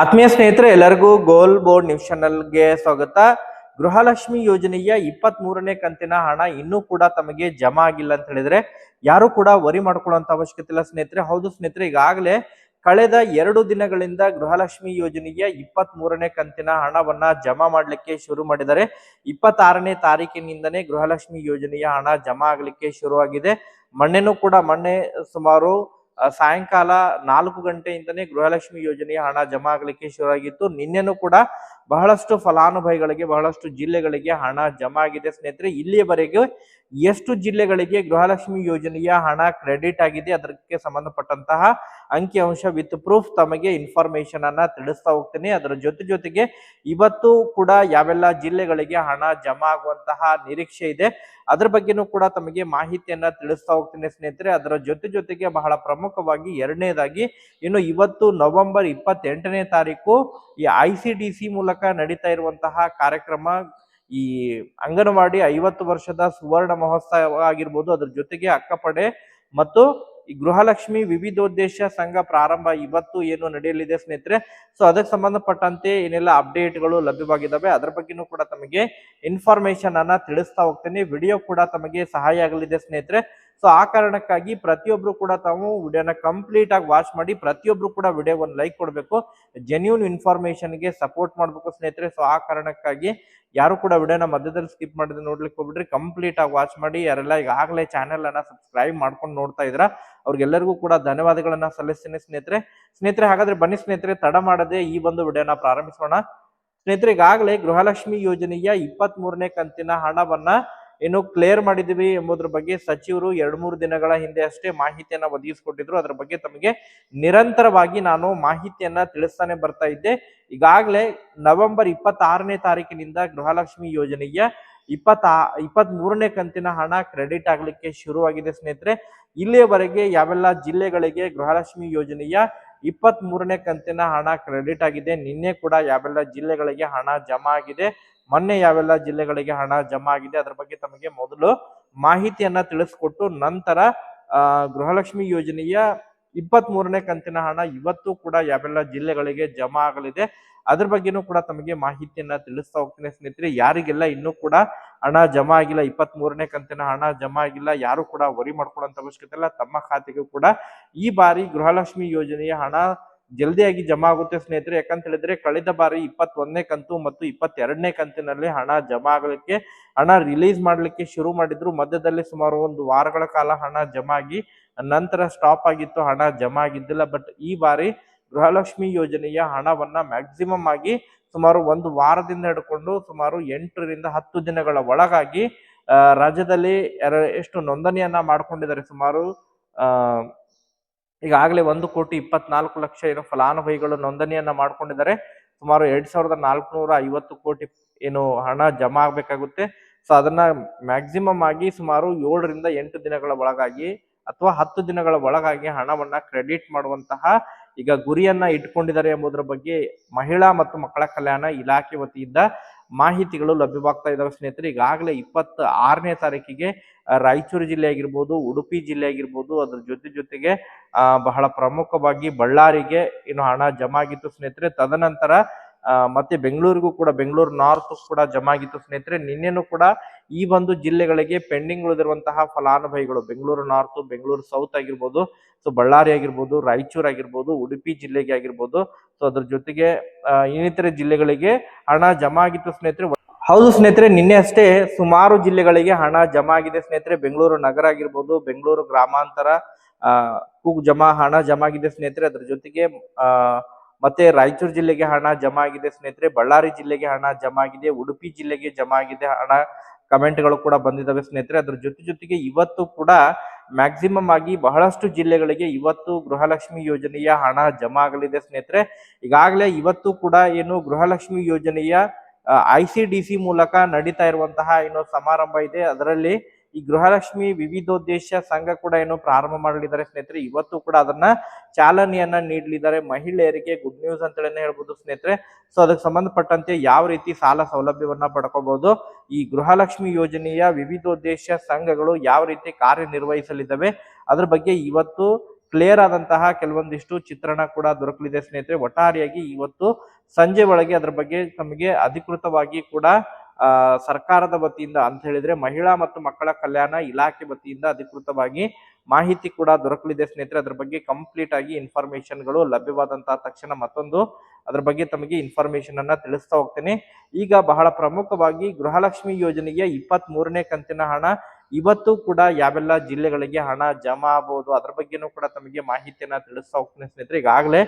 ಆತ್ಮೀಯ ಸ್ನೇಹಿತರೆ, ಎಲ್ಲರಿಗೂ ಗೋಲ್ ಬೋರ್ಡ್ ನ್ಯೂಸ್ ಚಾನಲ್ಗೆ ಸ್ವಾಗತ. ಗೃಹಲಕ್ಷ್ಮಿ ಯೋಜನೆಯ ಇಪ್ಪತ್ತ್ ಮೂರನೇ ಕಂತಿನ ಹಣ ಇನ್ನೂ ಕೂಡ ತಮಗೆ ಜಮಾ ಆಗಿಲ್ಲ ಅಂತ ಹೇಳಿದ್ರೆ, ಯಾರು ಕೂಡ ವರಿ ಮಾಡ್ಕೊಳ್ಳುವಂತ ಅವಶ್ಯಕತೆ ಇಲ್ಲ ಸ್ನೇಹಿತರೆ. ಹೌದು ಸ್ನೇಹಿತರೆ, ಈಗಾಗಲೇ ಕಳೆದ ಎರಡು ದಿನಗಳಿಂದ ಗೃಹಲಕ್ಷ್ಮಿ ಯೋಜನೆಯ ಇಪ್ಪತ್ತ್ ಮೂರನೇ ಕಂತಿನ ಹಣವನ್ನ ಜಮಾ ಮಾಡಲಿಕ್ಕೆ ಶುರು ಮಾಡಿದ್ದಾರೆ. ಇಪ್ಪತ್ತಾರನೇ ತಾರೀಕಿನಿಂದನೇ ಗೃಹಲಕ್ಷ್ಮಿ ಯೋಜನೆಯ ಹಣ ಜಮಾ ಆಗಲಿಕ್ಕೆ ಶುರುವಾಗಿದೆ. ಮೊನ್ನೆನೂ ಕೂಡ ಮೊನ್ನೆ ಸುಮಾರು ಸಾಯಂಕಾಲ ನಾಲ್ಕು ಗಂಟೆಯಿಂದನೇ ಗೃಹಲಕ್ಷ್ಮಿ ಯೋಜನೆಯ ಹಣ ಜಮಾ ಆಗಲಿಕ್ಕೆ ಶುರುವಾಗಿತ್ತು. ನಿನ್ನೆನೂ ಕೂಡ ಬಹಳಷ್ಟು ಫಲಾನುಭವಿಗಳಿಗೆ, ಬಹಳಷ್ಟು ಜಿಲ್ಲೆಗಳಿಗೆ ಹಣ ಜಮಾ ಆಗಿದೆ. ಸ್ನೇಹಿತರೆ, ಇಲ್ಲಿಯವರೆಗೆ ಎಷ್ಟು ಜಿಲ್ಲೆಗಳಿಗೆ ಗೃಹಲಕ್ಷ್ಮಿ ಯೋಜನೆಯ ಹಣ ಕ್ರೆಡಿಟ್ ಆಗಿದೆ, ಅದಕ್ಕೆ ಸಂಬಂಧಪಟ್ಟಂತಹ ಅಂಕಿಅಂಶ ವಿತ್ ಪ್ರೂಫ್ ತಮಗೆ ಇನ್ಫಾರ್ಮೇಶನ್ ಅನ್ನ ತಿಳಿಸ್ತಾ ಹೋಗ್ತೀನಿ. ಅದರ ಜೊತೆ ಜೊತೆಗೆ ಇವತ್ತು ಕೂಡ ಯಾವೆಲ್ಲ ಜಿಲ್ಲೆಗಳಿಗೆ ಹಣ ಜಮಾ ಆಗುವಂತಹ ನಿರೀಕ್ಷೆ ಇದೆ, ಅದ್ರ ಬಗ್ಗೆನೂ ಕೂಡ ತಮಗೆ ಮಾಹಿತಿಯನ್ನ ತಿಳಿಸ್ತಾ ಹೋಗ್ತೀನಿ ಸ್ನೇಹಿತರೆ. ಅದರ ಜೊತೆ ಜೊತೆಗೆ ಬಹಳ ಪ್ರಮುಖವಾಗಿ ಎರಡನೇದಾಗಿ, ಇನ್ನು ಇವತ್ತು ನವೆಂಬರ್ ಇಪ್ಪತ್ತೆಂಟನೇ ತಾರೀಕು ಈ ಐ ಸಿ ಡಿ ಸಿ ಮೂಲಕ ನಡೀತಾ ಇರುವಂತಹ ಕಾರ್ಯಕ್ರಮ ಈ ಅಂಗನವಾಡಿ ಐವತ್ತು ವರ್ಷದ ಸುವರ್ಣ ಮಹೋತ್ಸವ ಆಗಿರ್ಬೋದು, ಅದ್ರ ಜೊತೆಗೆ ಅಕ್ಕಪಡೆ ಮತ್ತು ಈ ಗೃಹಲಕ್ಷ್ಮಿ ವಿವಿಧೋದ್ದೇಶ ಸಂಘ ಪ್ರಾರಂಭ ಇವತ್ತು ಏನು ನಡೆಯಲಿದೆ ಸ್ನೇಹಿತರೆ. ಸೊ ಅದಕ್ಕೆ ಸಂಬಂಧಪಟ್ಟಂತೆ ಏನೆಲ್ಲ ಅಪ್ಡೇಟ್ಗಳು ಲಭ್ಯವಾಗಿದ್ದಾವೆ ಅದರ ಬಗ್ಗೆನೂ ಕೂಡ ತಮಗೆ ಇನ್ಫಾರ್ಮೇಶನ್ ಅನ್ನ ತಿಳಿಸ್ತಾ ಹೋಗ್ತೀನಿ. ವಿಡಿಯೋ ಕೂಡ ತಮಗೆ ಸಹಾಯ ಆಗಲಿದೆ ಸ್ನೇಹಿತರೆ. ಸೊ ಆ ಕಾರಣಕ್ಕಾಗಿ ಪ್ರತಿಯೊಬ್ರು ಕೂಡ ತಾವು ವಿಡಿಯೋನ ಕಂಪ್ಲೀಟ್ ಆಗಿ ವಾಚ್ ಮಾಡಿ ಪ್ರತಿಯೊಬ್ರು ಕೂಡ ವಿಡಿಯೋ ಒಂದು ಲೈಕ್ ಕೊಡಬೇಕು ಜೆನ್ಯೂನ್ ಇನ್ಫಾರ್ಮೇಶನ್ಗೆ ಸಪೋರ್ಟ್ ಮಾಡಬೇಕು ಸ್ನೇಹಿತರೆ. ಸೊ ಆ ಕಾರಣಕ್ಕಾಗಿ ಯಾರು ಕೂಡ ವಿಡಿಯೋನ ಮಧ್ಯದಲ್ಲಿ ಸ್ಕಿಪ್ ಮಾಡಿದ್ರೆ ನೋಡ್ಲಿಕ್ಕೆ ಹೋಗ್ಬಿಡ್ರಿ. ಕಂಪ್ಲೀಟ್ ಆಗಿ ವಾಚ್ ಮಾಡಿ, ಯಾರೆಲ್ಲ ಈಗಾಗಲೇ ಚಾನೆಲ್ ಅನ್ನ ಸಬ್ಸ್ಕ್ರೈಬ್ ಮಾಡ್ಕೊಂಡು ನೋಡ್ತಾ ಇದ್ರ ಅವ್ರಿಗೆಲ್ಲರಿಗೂ ಕೂಡ ಧನ್ಯವಾದಗಳನ್ನ ಸಲ್ಲಿಸ್ತೀನಿ ಸ್ನೇಹಿತರೆ. ಸ್ನೇಹಿತರೆ, ಹಾಗಾದ್ರೆ ಬನ್ನಿ ಸ್ನೇಹಿತರೆ, ತಡ ಮಾಡದೆ ಈ ಒಂದು ವಿಡಿಯೋನ ಪ್ರಾರಂಭಿಸೋಣ. ಸ್ನೇಹಿತರೆ, ಈಗಾಗಲೇ ಗೃಹಲಕ್ಷ್ಮಿ ಯೋಜನೆಯ ಇಪ್ಪತ್ತ್ ಮೂರನೇ ಕಂತಿನ ಹಣವನ್ನ ಏನು ಕ್ಲಿಯರ್ ಮಾಡಿದೀವಿ ಎಂಬುದ್ರ ಬಗ್ಗೆ ಸಚಿವರು ಎರಡ್ ಮೂರು ದಿನಗಳ ಹಿಂದೆ ಅಷ್ಟೇ ಮಾಹಿತಿಯನ್ನ ಒದಗಿಸಿಕೊಟ್ಟಿದ್ರು. ಅದ್ರ ಬಗ್ಗೆ ತಮಗೆ ನಿರಂತರವಾಗಿ ನಾನು ಮಾಹಿತಿಯನ್ನ ತಿಳಿಸ್ತಾನೆ ಬರ್ತಾ ಇದ್ದೆ. ಈಗಾಗಲೇ ನವೆಂಬರ್ ಇಪ್ಪತ್ತಾರನೇ ತಾರೀಕಿನಿಂದ ಗೃಹಲಕ್ಷ್ಮಿ ಯೋಜನೆಯ ಇಪ್ಪತ್ತ ಇಪ್ಪತ್ತ್ ಮೂರನೇ ಕಂತಿನ ಹಣ ಕ್ರೆಡಿಟ್ ಆಗಲಿಕ್ಕೆ ಶುರುವಾಗಿದೆ ಸ್ನೇಹಿತರೆ. ಇಲ್ಲಿಯವರೆಗೆ ಯಾವೆಲ್ಲ ಜಿಲ್ಲೆಗಳಿಗೆ ಗೃಹಲಕ್ಷ್ಮಿ ಯೋಜನೆಯ ಇಪ್ಪತ್ತ್ ಮೂರನೇ ಕಂತಿನ ಹಣ ಕ್ರೆಡಿಟ್ ಆಗಿದೆ, ನಿನ್ನೆ ಕೂಡ ಯಾವೆಲ್ಲ ಜಿಲ್ಲೆಗಳಿಗೆ ಹಣ ಜಮಾ ಆಗಿದೆ ಮೊನ್ನೆ ಯಾವೆಲ್ಲ ಜಿಲ್ಲೆಗಳಿಗೆ ಹಣ ಜಮಾ ಆಗಿದೆ, ಅದರ ಬಗ್ಗೆ ತಮಗೆ ಮೊದಲು ಮಾಹಿತಿಯನ್ನ ತಿಳಿಸ್ಕೊಟ್ಟು ನಂತರ ಗೃಹಲಕ್ಷ್ಮಿ ಯೋಜನೆಯ ಇಪ್ಪತ್ತ್ ಮೂರನೇ ಕಂತಿನ ಹಣ ಇವತ್ತು ಕೂಡ ಯಾವೆಲ್ಲ ಜಿಲ್ಲೆಗಳಿಗೆ ಜಮಾ ಆಗಲಿದೆ, ಅದ್ರ ಬಗ್ಗೆನೂ ಕೂಡ ತಮಗೆ ಮಾಹಿತಿಯನ್ನ ತಿಳಿಸ್ತಾ ಹೋಗ್ತೀನಿ ಸ್ನೇಹಿತರೆ. ಯಾರಿಗೆಲ್ಲ ಇನ್ನೂ ಕೂಡ ಹಣ ಜಮಾ ಆಗಿಲ್ಲ ಇಪ್ಪತ್ತ್ ಮೂರನೇ ಕಂತಿನ ಹಣ ಜಮಾ ಆಗಿಲ್ಲ, ಯಾರು ಕೂಡ ವರಿ ಮಾಡ್ಕೊಳ್ಳೋಂಥ ಅವಶ್ಯಕತೆ ಇಲ್ಲ, ತಮ್ಮ ಖಾತೆಗೂ ಕೂಡ ಈ ಬಾರಿ ಗೃಹಲಕ್ಷ್ಮಿ ಯೋಜನೆಯ ಹಣ ಜಲ್ದಿಯಾಗಿ ಜಮಾ ಆಗುತ್ತೆ ಸ್ನೇಹಿತರೆ. ಯಾಕಂತ ಹೇಳಿದ್ರೆ ಕಳೆದ ಬಾರಿ ಇಪ್ಪತ್ತೊಂದನೇ ಕಂತು ಮತ್ತು ಇಪ್ಪತ್ತೆರಡನೇ ಕಂತಿನಲ್ಲಿ ಹಣ ಜಮಾ ಆಗಲಿಕ್ಕೆ, ಹಣ ರಿಲೀಸ್ ಮಾಡಲಿಕ್ಕೆ ಶುರು ಮಾಡಿದ್ರು. ಮಧ್ಯದಲ್ಲಿ ಸುಮಾರು ಒಂದು ವಾರಗಳ ಕಾಲ ಹಣ ಜಮಾ ಆಗಿ ನಂತರ ಸ್ಟಾಪ್ ಆಗಿತ್ತು, ಹಣ ಜಮಾ ಆಗಿದ್ದಿಲ್ಲ. ಬಟ್ ಈ ಬಾರಿ ಗೃಹಲಕ್ಷ್ಮಿ ಯೋಜನೆಯ ಹಣವನ್ನ ಮ್ಯಾಕ್ಸಿಮಮ್ ಆಗಿ ಸುಮಾರು ಒಂದು ವಾರದಿಂದ ಹಿಡ್ಕೊಂಡು ಸುಮಾರು ಎಂಟರಿಂದ ಹತ್ತು ದಿನಗಳ ಒಳಗಾಗಿ ರಾಜ್ಯದಲ್ಲಿ ಎಷ್ಟು ನೋಂದಣಿಯನ್ನ ಮಾಡ್ಕೊಂಡಿದ್ದಾರೆ. ಸುಮಾರು ಈಗಾಗಲೇ ಒಂದು ಕೋಟಿ ಇಪ್ಪತ್ನಾಲ್ಕು ಲಕ್ಷ ಏನು ಫಲಾನುಭವಿಗಳು ನೋಂದಣಿಯನ್ನ ಮಾಡ್ಕೊಂಡಿದ್ದಾರೆ. ಸುಮಾರು ಎರಡ್ ಸಾವಿರದ ನಾಲ್ಕುನೂರ ಐವತ್ತು ಕೋಟಿ ಏನು ಹಣ ಜಮಾ ಆಗ್ಬೇಕಾಗುತ್ತೆ. ಸೊ ಅದನ್ನ ಮ್ಯಾಕ್ಸಿಮಮ್ ಆಗಿ ಸುಮಾರು ಏಳರಿಂದ ಎಂಟು ದಿನಗಳ ಒಳಗಾಗಿ ಅಥವಾ ಹತ್ತು ದಿನಗಳ ಒಳಗಾಗಿ ಹಣವನ್ನ ಕ್ರೆಡಿಟ್ ಮಾಡುವಂತಹ ಈಗ ಗುರಿಯನ್ನ ಇಟ್ಕೊಂಡಿದ್ದಾರೆ ಎಂಬುದರ ಬಗ್ಗೆ ಮಹಿಳಾ ಮತ್ತು ಮಕ್ಕಳ ಕಲ್ಯಾಣ ಇಲಾಖೆ ವತಿಯಿಂದ ಮಾಹಿತಿಗಳು ಲಭ್ಯವಾಗ್ತಾ ಇದ್ದಾವೆ ಸ್ನೇಹಿತರೆ. ಈಗಾಗಲೇ ಇಪ್ಪತ್ತ ಆರನೇ ತಾರೀಕಿಗೆ ರಾಯಚೂರು ಜಿಲ್ಲೆ ಆಗಿರ್ಬೋದು, ಉಡುಪಿ ಜಿಲ್ಲೆ ಆಗಿರ್ಬೋದು, ಅದ್ರ ಜೊತೆ ಜೊತೆಗೆ ಬಹಳ ಪ್ರಮುಖವಾಗಿ ಬಳ್ಳಾರಿಗೆ ಏನು ಹಣ ಜಮಾ ಆಗಿತ್ತು ಸ್ನೇಹಿತರೆ. ತದನಂತರ ಮತ್ತೆ ಬೆಂಗಳೂರಿಗೂ ಕೂಡ, ಬೆಂಗಳೂರು ನಾರ್ತ್ ಕೂಡ ಜಮಾ ಆಗಿತ್ತು ಸ್ನೇಹಿತರೆ. ನಿನ್ನೆನೂ ಕೂಡ ಈ ಒಂದು ಜಿಲ್ಲೆಗಳಿಗೆ ಪೆಂಡಿಂಗ್ ಉಳಿದಿರುವಂತಹ ಫಲಾನುಭವಿಗಳು, ಬೆಂಗಳೂರು ನಾರ್ತ್, ಬೆಂಗಳೂರು ಸೌತ್ ಆಗಿರ್ಬೋದು, ಸೊ ಬಳ್ಳಾರಿ ಆಗಿರ್ಬೋದು, ರಾಯಚೂರು ಆಗಿರ್ಬೋದು, ಉಡುಪಿ ಜಿಲ್ಲೆಗೆ ಆಗಿರ್ಬೋದು. ಸೊ ಅದ್ರ ಜೊತೆಗೆ ಇನ್ನಿತರೆ ಜಿಲ್ಲೆಗಳಿಗೆ ಹಣ ಜಮಾ ಆಗಿತ್ತು ಸ್ನೇಹಿತರೆ. ಹೌದು ಸ್ನೇಹಿತರೆ, ನಿನ್ನೆ ಅಷ್ಟೇ ಸುಮಾರು ಜಿಲ್ಲೆಗಳಿಗೆ ಹಣ ಜಮಾ ಆಗಿದೆ ಸ್ನೇಹಿತರೆ. ಬೆಂಗಳೂರು ನಗರ ಆಗಿರ್ಬೋದು, ಬೆಂಗಳೂರು ಗ್ರಾಮಾಂತರ ಕೂಗ್ ಜಮಾ, ಹಣ ಜಮಾ ಆಗಿದೆ ಸ್ನೇಹಿತರೆ. ಅದ್ರ ಜೊತೆಗೆ ಮತ್ತೆ ರಾಯಚೂರು ಜಿಲ್ಲೆಗೆ ಹಣ ಜಮಾ ಆಗಿದೆ ಸ್ನೇಹಿತರೆ, ಬಳ್ಳಾರಿ ಜಿಲ್ಲೆಗೆ ಹಣ ಜಮಾ ಆಗಿದೆ, ಉಡುಪಿ ಜಿಲ್ಲೆಗೆ ಜಮಾ ಆಗಿದೆ ಹಣ ಕಮೆಂಟ್ಗಳು ಕೂಡ ಬಂದಿದ್ದಾವೆ ಸ್ನೇಹಿತರೆ. ಅದ್ರ ಜೊತೆ ಜೊತೆಗೆ ಇವತ್ತು ಕೂಡ ಮ್ಯಾಕ್ಸಿಮಮ್ ಆಗಿ ಬಹಳಷ್ಟು ಜಿಲ್ಲೆಗಳಿಗೆ ಇವತ್ತು ಗೃಹಲಕ್ಷ್ಮಿ ಯೋಜನೆಯ ಹಣ ಜಮಾ ಆಗಲಿದೆ ಸ್ನೇಹಿತರೆ. ಈಗಾಗಲೇ ಇವತ್ತು ಕೂಡ ಏನು ಗೃಹಲಕ್ಷ್ಮಿ ಯೋಜನೆಯ ಐ ಸಿ ಡಿ ಸಿ ಮೂಲಕ ನಡೀತಾ ಇರುವಂತಹ ಏನು ಸಮಾರಂಭ ಇದೆ. ಅದರಲ್ಲಿ ಈ ಗೃಹಲಕ್ಷ್ಮಿ ವಿವಿಧೋದ್ದೇಶ ಸಂಘ ಕೂಡ ಏನು ಪ್ರಾರಂಭ ಮಾಡಲಿದ್ದಾರೆ ಸ್ನೇಹಿತರೆ. ಇವತ್ತು ಕೂಡ ಅದನ್ನ ಚಾಲನೆಯನ್ನ ನೀಡಲಿದ್ದಾರೆ ಮಹಿಳೆಯರಿಗೆ ಗುಡ್ ನ್ಯೂಸ್ ಅಂತೇಳಿ ಹೇಳ್ಬೋದು ಸ್ನೇಹಿತರೆ. ಸೊ ಅದಕ್ಕೆ ಸಂಬಂಧಪಟ್ಟಂತೆ ಯಾವ ರೀತಿ ಸಾಲ ಸೌಲಭ್ಯವನ್ನ ಪಡ್ಕೋಬಹುದು ಈ ಗೃಹಲಕ್ಷ್ಮಿ ಯೋಜನೆಯ ವಿವಿಧೋದ್ದೇಶ ಸಂಘಗಳು ಯಾವ ರೀತಿ ಕಾರ್ಯನಿರ್ವಹಿಸಲಿದ್ದಾವೆ, ಅದ್ರ ಬಗ್ಗೆ ಇವತ್ತು ಕ್ಲಿಯರ್ ಆದಂತಹ ಕೆಲವೊಂದಿಷ್ಟು ಚಿತ್ರಣ ಕೂಡ ದೊರಕಲಿದೆ ಸ್ನೇಹಿತರೆ. ಒಟ್ಟಾರೆಯಾಗಿ ಇವತ್ತು ಸಂಜೆ ಒಳಗೆ ಅದರ ಬಗ್ಗೆ ತಮಗೆ ಅಧಿಕೃತವಾಗಿ ಕೂಡ ಸರ್ಕಾರದ ವತಿಯಿಂದ ಅಂತ ಹೇಳಿದ್ರೆ ಮಹಿಳಾ ಮತ್ತು ಮಕ್ಕಳ ಕಲ್ಯಾಣ ಇಲಾಖೆ ವತಿಯಿಂದ ಅಧಿಕೃತವಾಗಿ ಮಾಹಿತಿ ಕೂಡ ದೊರಕಲಿದೆ ಸ್ನೇಹಿತರೆ. ಅದ್ರ ಬಗ್ಗೆ ಕಂಪ್ಲೀಟ್ ಆಗಿ ಇನ್ಫಾರ್ಮೇಶನ್ಗಳು ಲಭ್ಯವಾದಂತಹ ತಕ್ಷಣ ಮತ್ತೊಂದು ಅದ್ರ ಬಗ್ಗೆ ತಮಗೆ ಇನ್ಫಾರ್ಮೇಶನ್ ಅನ್ನ ತಿಳಿಸ್ತಾ ಹೋಗ್ತೇನೆ. ಈಗ ಬಹಳ ಪ್ರಮುಖವಾಗಿ ಗೃಹಲಕ್ಷ್ಮಿ ಯೋಜನೆಗೆ ಇಪ್ಪತ್ತ್ ಕಂತಿನ ಹಣ ಇವತ್ತು ಕೂಡ ಯಾವೆಲ್ಲ ಜಿಲ್ಲೆಗಳಿಗೆ ಹಣ ಜಮಾ ಆಗ್ಬೋದು, ಅದ್ರ ಬಗ್ಗೆನೂ ಕೂಡ ತಮಗೆ ಮಾಹಿತಿಯನ್ನ ತಿಳಿಸ್ತಾ ಹೋಗ್ತೀನಿ ಸ್ನೇಹಿತರೆ. ಈಗಾಗಲೇ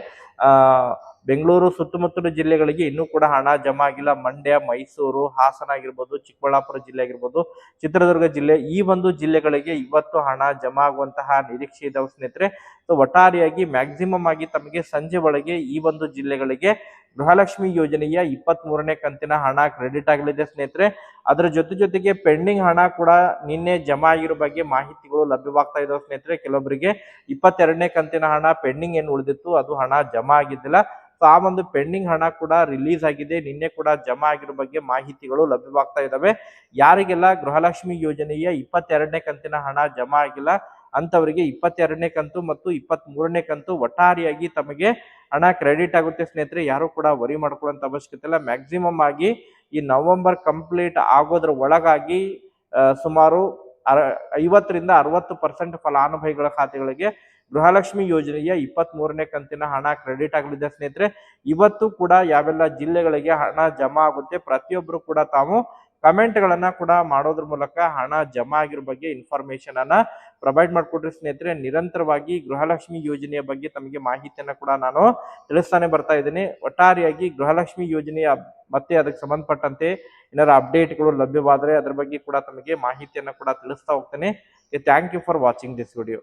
ಬೆಂಗಳೂರು ಸುತ್ತಮುತ್ತಲ ಜಿಲ್ಲೆಗಳಿಗೆ ಇನ್ನೂ ಕೂಡ ಹಣ ಜಮಾ ಆಗಿಲ್ಲ. ಮಂಡ್ಯ, ಮೈಸೂರು, ಹಾಸನ ಆಗಿರ್ಬೋದು, ಚಿಕ್ಕಬಳ್ಳಾಪುರ ಜಿಲ್ಲೆ ಆಗಿರ್ಬೋದು, ಚಿತ್ರದುರ್ಗ ಜಿಲ್ಲೆ, ಈ ಒಂದು ಜಿಲ್ಲೆಗಳಿಗೆ ಇವತ್ತು ಹಣ ಜಮಾ ಆಗುವಂತಹ ನಿರೀಕ್ಷೆ ಇದಾವೆ ಸ್ನೇಹಿತರೆ. ಸೊ ಒಟ್ಟಾರೆಯಾಗಿ ಮ್ಯಾಕ್ಸಿಮಮ್ ಆಗಿ ತಮಗೆ ಸಂಜೆ ಒಳಗೆ ಈ ಒಂದು ಜಿಲ್ಲೆಗಳಿಗೆ ಗೃಹಲಕ್ಷ್ಮಿ ಯೋಜನೆಯ ಇಪ್ಪತ್ತ್ ಮೂರನೇ ಕಂತಿನ ಹಣ ಕ್ರೆಡಿಟ್ ಆಗಲಿದೆ ಸ್ನೇಹಿತರೆ. ಅದರ ಜೊತೆ ಜೊತೆಗೆ ಪೆಂಡಿಂಗ್ ಹಣ ಕೂಡ ನಿನ್ನೆ ಜಮಾ ಆಗಿರೋ ಬಗ್ಗೆ ಮಾಹಿತಿಗಳು ಲಭ್ಯವಾಗ್ತಾ ಇದಾವೆ ಸ್ನೇಹಿತರೆ. ಕೆಲವೊಬ್ಬರಿಗೆ ಇಪ್ಪತ್ತೆರಡನೇ ಕಂತಿನ ಹಣ ಪೆಂಡಿಂಗ್ ಏನು ಉಳಿದಿತ್ತು ಅದು ಹಣ ಜಮಾ ಆಗಿದ್ದಿಲ್ಲ. ಸೊ ಆ ಒಂದು ಪೆಂಡಿಂಗ್ ಹಣ ಕೂಡ ರಿಲೀಸ್ ಆಗಿದೆ. ನಿನ್ನೆ ಕೂಡ ಜಮಾ ಆಗಿರೋ ಬಗ್ಗೆ ಮಾಹಿತಿಗಳು ಲಭ್ಯವಾಗ್ತಾ ಇದ್ದಾವೆ ಯಾರಿಗೆಲ್ಲ ಗೃಹಲಕ್ಷ್ಮಿ ಯೋಜನೆಯ ಇಪ್ಪತ್ತೆರಡನೇ ಕಂತಿನ ಹಣ ಜಮಾ ಆಗಿಲ್ಲ ಅಂತವರಿಗೆ ಇಪ್ಪತ್ತೆರಡನೇ ಕಂತು ಮತ್ತು ಇಪ್ಪತ್ತ್ ಮೂರನೇ ಕಂತು ಒಟ್ಟಾರೆಯಾಗಿ ತಮಗೆ ಹಣ ಕ್ರೆಡಿಟ್ ಆಗುತ್ತೆ ಸ್ನೇಹಿತರೆ. ಯಾರು ಕೂಡ ವರಿ ಮಾಡ್ಕೊಳ್ಳೋಂತ ಅವಶ್ಯಕತೆ ಇಲ್ಲ. ಮ್ಯಾಕ್ಸಿಮಮ್ ಆಗಿ ಈ ನವೆಂಬರ್ ಕಂಪ್ಲೀಟ್ ಆಗೋದ್ರ ಒಳಗಾಗಿ ಸುಮಾರು ಅರ- ಐವತ್ತರಿಂದ ಅರವತ್ತು ಪರ್ಸೆಂಟ್ ಫಲಾನುಭವಿಗಳ ಖಾತೆಗಳಿಗೆ ಗೃಹಲಕ್ಷ್ಮಿ ಯೋಜನೆಯ ಇಪ್ಪತ್ತ್ ಮೂರನೇ ಕಂತಿನ ಹಣ ಕ್ರೆಡಿಟ್ ಆಗಲಿದೆ ಸ್ನೇಹಿತರೆ. ಇವತ್ತು ಕೂಡ ಯಾವೆಲ್ಲ ಜಿಲ್ಲೆಗಳಿಗೆ ಹಣ ಜಮಾ ಆಗುತ್ತೆ ಪ್ರತಿಯೊಬ್ಬರು ಕೂಡ ತಾವು ಕಮೆಂಟ್ಗಳನ್ನ ಕೂಡ ಮಾಡೋದ್ರ ಮೂಲಕ ಹಣ ಜಮಾ ಆಗಿರೋ ಬಗ್ಗೆ ಇನ್ಫಾರ್ಮೇಶನ್ ಅನ್ನ ಪ್ರೊವೈಡ್ ಮಾಡಿಕೊಡ್ರಿ ಸ್ನೇಹಿತರೆ, ನಿರಂತರವಾಗಿ ಗೃಹಲಕ್ಷ್ಮಿ ಯೋಜನೆಯ ಬಗ್ಗೆ ತಮಗೆ ಮಾಹಿತಿಯನ್ನು ಕೂಡ ನಾನು ತಿಳಿಸ್ತಾನೆ ಬರ್ತಾ ಇದ್ದೀನಿ. ಒಟ್ಟಾರೆಯಾಗಿ ಗೃಹಲಕ್ಷ್ಮಿ ಯೋಜನೆಯ ಮತ್ತೆ ಅದಕ್ಕೆ ಸಂಬಂಧಪಟ್ಟಂತೆ ಏನಾರ ಅಪ್ಡೇಟ್ಗಳು ಲಭ್ಯವಾದರೆ ಅದರ ಬಗ್ಗೆ ಕೂಡ ತಮಗೆ ಮಾಹಿತಿಯನ್ನು ಕೂಡ ತಿಳಿಸ್ತಾ ಹೋಗ್ತೇನೆ. Thank you for watching this video